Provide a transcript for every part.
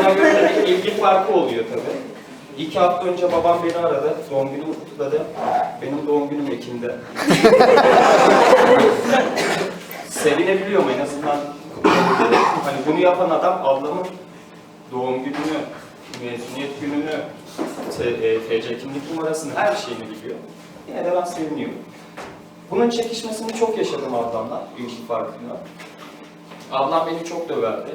buna göre de bir ilgi farkı oluyor tabii. İki hafta önce babam beni aradı, doğum günümü kutladı. Benim doğum günüm Ekim'de. Sevinebiliyorum en azından. Hani bunu yapan adam ablamın doğum gününü, mezuniyet gününü, T- e, TC kimlik numarasını, her şeyini biliyor. Yine de ben seviniyorum. Bunun çekişmesini çok yaşadım ablamla, ilgi farkında. Ablam beni çok döverdi.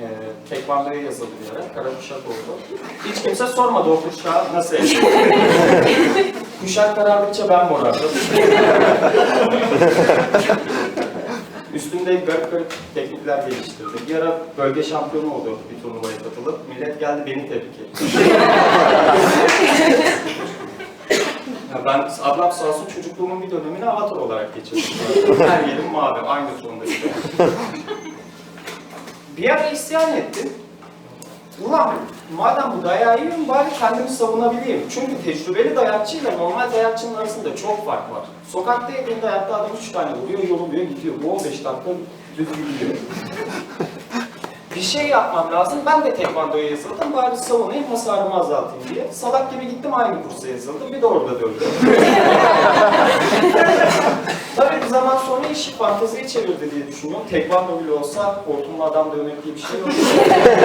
Ee, tekvandoya yazıldı bir ara, kara kuşak oldu. Hiç kimse sormadı o kuşağı nasıl elde Kuşak karardıkça ben morardım. Üstümde garip garip teknikler geliştirdi. Bir ara bölge şampiyonu oldu bir turnuvaya katılıp. Millet geldi beni tebrik etti. Ben, ablam sağ olsun çocukluğumun bir dönemini avatar olarak geçirdim. Her yerim mavi, aynı tonda işte. Bir ara isyan ettim. Ulan madem bu dayağı yiyorum bari kendimi savunabileyim. Çünkü tecrübeli dayakçıyla normal dayakçının arasında çok fark var. Sokakta yediğin dayakta adam üç tane vuruyor, yoluluyor, gidiyor. Bu 15 dakika gidiyor. Bir şey yapmam lazım. Ben de tekvandoya yazıldım. Bari savunayım, hasarımı azaltayım diye. Salak gibi gittim aynı kursa yazıldım. Bir de orada döndüm. Tabii bir zaman sonra işi fanteziye çevirdi diye düşünüyorum. Tekvando bile olsa hortumlu adam dövmek diye bir şey yok.